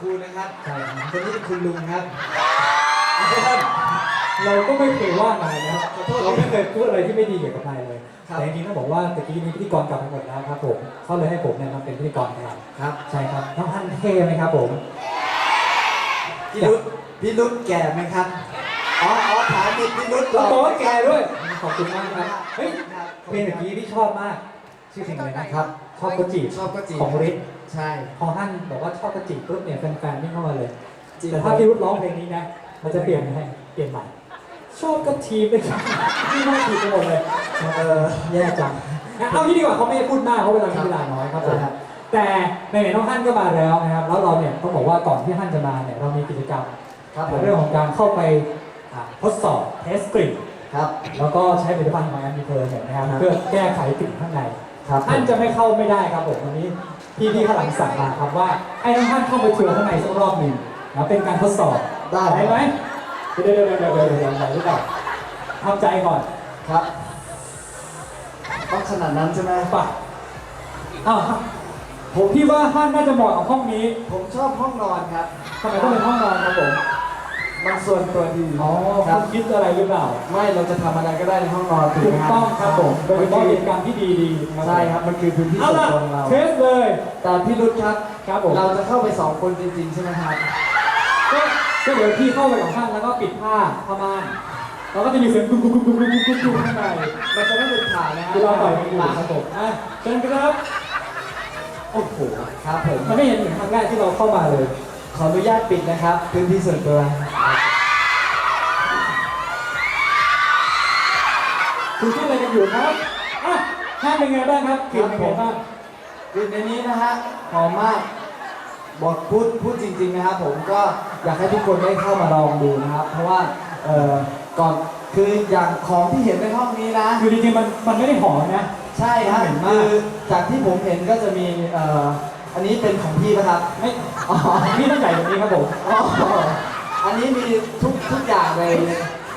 ครูนะครับใช่ครับคนนี้เป็นคุณลุงครับเราก็ไม่เคยว่านายนะขอโทษเราไม่เคยพูดอะไรที่ไม่ดีเกี่ยวกับนายเลย ครับ แต่จริงๆต้องบอกว่าตะกี้นี้พิธีกรกลับมาหมดแล้วครับผมเขาเลยให้ผมเนี่ยมาเป็นพิธีกรแทนครับใช่ครับน้องฮันเท่ไหมครับผมพี่รุธพี่รุธแก่ไหมครับอ๋ออ๋อถามพี่พี่รุธแล้วบอกว่าไหมแกครับด้วย ขอบคุณมากครับเฮ้ยครับเพลงตะกี้พี่ชอบมาก ชื่อเพลงอะไรนะครับ ชอบกจีชอบก็จีบของฤทธิ์ใช่พอฮั่นบอกว่าชอบกจีปุ๊บเนี่ยแฟนๆวิ่งเข้ามาเลยจีบแต่ถ้าพี่รุธร้องเพลงนี้นะ มันจะเปลี่ยนให้เปลี่ยนใหม่ชอบกระทีเลยครับพี่น่าทีไปหมดเลยเออแย่จังนะเอางี้ดีกว่าเขาไม่ได้พูดมากเพราะเวลามีเวลาน้อยครับผมครับแต่ในไหนๆน้องฮั่นก็มาแล้วนะครับ แล้วเราเนี่ยต้องบอกว่าก่อนที่ฮั่นจะมาเนี่ยเรามีกิจกรรมครับผมเรื่องของการเข้าไปอ่าทดสอบเทสกลิ่นครับแล้วก็ใช้ผลิตภัณฑ์ของแอมบิเพอร์เนี่ยนะครับครับเพื่อแก้ไขกลิ่นข้างใน ครับผมท่านจะไม่เข้าไม่ได้ครับผมวันนี้พี่พี่ข้างหลังสั่งมาครับว่าให้น้องท่านเข้าไปทัวร์ข้างในสักรอบหนึ่งนะเป็นการทดสอบได้ไหมเดี๋ยวเดี๋ยวเดี๋ยวเดี๋ยวเดี๋ยวเดี๋ยวเดี๋ยวหรือเปล่าทำใจก่อนครับต้องขนาดนั้นใช่ไหมป่ะอ้าวผมพี่ว่าท่านน่าจะเหมาะกับห้องนี้ ผมชอบห้องนอนครับทำไมต้องเป็นห้องนอนครับผม มันส่วนตัวดีอ๋อครัคุบณคิดอะไรหรือเปล่า ไม่เราจะทำอะไรก็ได้ในห้องนอนถูกถูไหมกครับต้องครับผมโดยเฉมันพาะคือกิจกรรมที่ดีดีๆนะครับใช่ครับมันคือพื้นที่เอาส่วนล่ะตัวของเรา เทสเลยแต่พี่รุธครับ ครับผมเราจะเข้าไปสองคนจริงๆ ใช่ไหมครับ ก็ก็เดี๋ยวพี่เข้าไปกับท่านแล้วก็ปิดผ้าผ้าม่านแล้วก็จะมีเสียงกุ๊กกุ๊กกุ๊กกุ๊กกุ๊กกุ๊กกุ๊กข้างในมันจะไม่เป็นข่าวนะฮะคือเราปล่อยไปอยู่ครับผมอะเชิญครับโอ้โหครับผมมันไม่เห็นเหมือนครั้งแรกที่เราเข้ามาเลยข ออนุญาตปิดนะครับ พื้นที่ส่วนตัว คุณคิดอะไรกันอยู่ครับอะท่านเป็นไงบ้างครับกลิ่นเป็นไงบ้างกลิ่นในนี้นะฮะหอมมากบอกพูดพูดจริง ๆนะครับ ผมก็อยากให้ทุกคนได้เข้ามาลองดูนะครับ เพราะว่าเอ่อก่อนคืออย่างของที่เห็นในห้องนี้นะ คือจริงๆมันมันไม่ได้หอมนะ ใช่ครับเหม็นมาก คือจากที่ผมเห็นก็จะมีเอ่อ อันนี้เป็นของพี่นะครับ ไม่อ๋อนี่ต้องใหญ่กว่านี้ครับผมอ๋ออันนี้มีทุกทุกอย่างเลย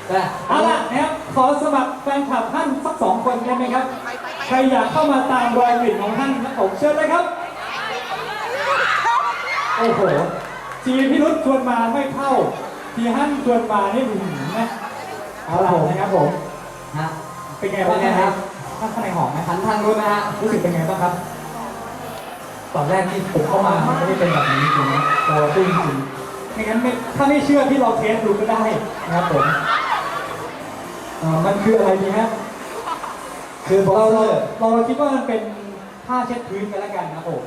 แต่เอาล่ะนะครับขอสมัครแฟนคลับท่านสักสองคนได้ไหมครับ ใครอยากเข้ามาตามรอยกลิ่นของท่านครับผมเชิญเลยครับ โอ้โห ทีพี่รุธชวนมาไม่เข้า ทีฮั่นชวนมานี่หืมนะเอาล่ะนะครับผม ฮะ เป็นไงบ้างเป็นไงคครัรับบข้างข้างในหอมไหมหันทางนู้นนะฮะ รู้สึกเป็นไงบ้างครับ ตอนแรกที่ผมเข้ามามันไม่ได้เป็นแบบนี้จริงนะเราพูดจริงไม่งั้นไม่ถ้าไม่เชื่อที่เราเทสดูก็ได้นะครับผมเอ่อมันคืออะไรดีฮะคือบ็อกเราเซเราอร์เราคิดว่ามันเป็นผ้าเช็ดพื้นกันแล้วกันนะครับผม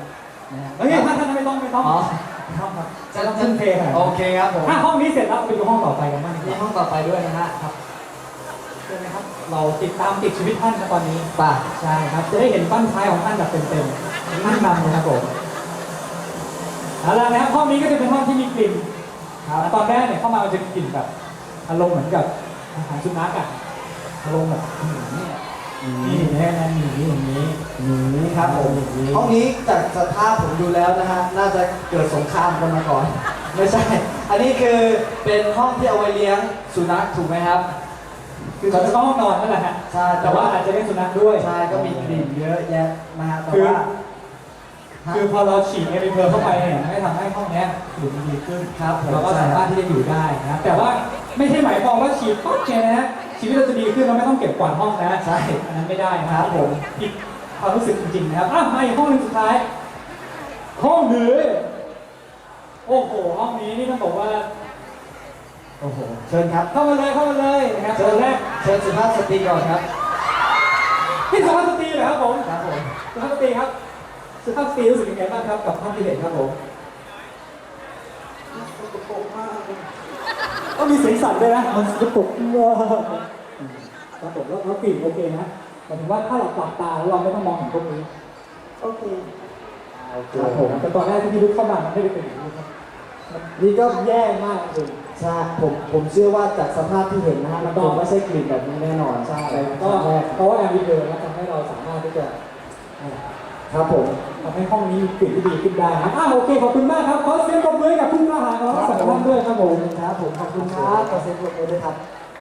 นะฮะเฮ้ยถ้าท่านไม่ต้องไม่ต้องอ๋อไม่ต้องครับจะจะต้องจะขึ้นเทค่ะโอเคครับผมถ้าห้องนี้เสร็จแล้วไปดูห้องต่อไปกันบ้างดีกมีว่าห้องต่อไปด้วยนะฮะครับเชิญนะครับเราติดตามติดชีวิตท่านนะตอนนี้ ป่ะใช่ครับ จะได้เห็นปั้นท้ายของท่านแบบเต็มๆ ท่านนำนะครับผมเอาละนะครับห้องนี้ก็จะเป็นห้องที่มีกลิ่นครับตอนแรกเนี่ยเข้ามามันจะกลิ่นแบบอารมณ์เหมือนกับอาหารสุนัขอะอารมณ์แบบหืมเนี่ยนี่แน่ๆนี่อย่างนี้นี่ครับผมห้องนี้จากสภาพผมดูแล้วนะฮะน่าจะเกิดสงครามกันมาก่อน ไม่ใช่ อันนี้คือเป็นห้องที่เอาไว้เลี้ยงสุนัขถูกไหมครับ คือเขาจะต้องห้องนอนนั่นแหละฮะใช่แต่แต่ว่าว่าอาจจะเล่นสุนัขด้วยใช่ก็มีกลิ่นเยอะแยะนะฮะแต่คือว่า คือพอเราฉีดเอริเพอร์เข้าไปเนี่ยมันก็ทำให้ห้องเนี้ยกลิ่นมันดีขึ้นครับผมเราก็สามารถที่จะอยู่ได้นะครับแต่ว่าไม่ใช่หมายความว่าฉีดปุ๊บเนี่ยนะฮะชีวิตเราจะดีขึ้นเราไม่ต้องเก็บกวาดห้องนะใช่อันนั้นไม่ได้นะคครัรับบผมผิดความรู้สึกจริงๆนะครับอะมาอีกห้องหนึงสุดท้าย ห้องนี้โอ้โหห้องนี้นี่ต้องบอกว่าโอ้โหเชิญครับเข้ามาเลยเข้ามาเลยนะครับเชิตญอนแรกเชิญสุภาพสตรีก่อนครับที่สุภาพสตรีเหรอครับผมครับผมสุภาพสตรีครับ สุภาพสตรีรู้สึกยังไงบ้างครับกับภาพที่เห็นครับผมก็มีเสียงสั่นด้วยนะมันกระตุกเงอครับผมแล้วแล้วกลิ่นโอเคนะหมายถึงว่าถ้าเราปรับตาแล้วเราไม่ต้องมองเห็นพวกนี้โอเคครับผมแต่ตอนแรกที่พี่ลุกเข้ามามันไม่ได้เป็นอย่างนี้ครับมันนี่ก็แย่มากจริงใช่ผมผมเชื่อว่าจากสภาพที่เห็นนะฮะมันคงไม่ใช่กลิ่นแบบนี้แน่นอนใช่แต่ก็ก็แรกเพราะว่าแอมบิเดอร์นะทำให้เราสามารถที่จะ ครับผมทำให้ห้องนี้มีกลิ่นที่ดีขึ้นได้นะครับอ้าวโอเคขอบคุณมากครับขอเสียงปรบมือให้กับผู้กล้าหาญของเราทั้งสองท่านด้วยครับผมครับผมขอบคุณครับขอเซ็นปรบมือด้วยครับ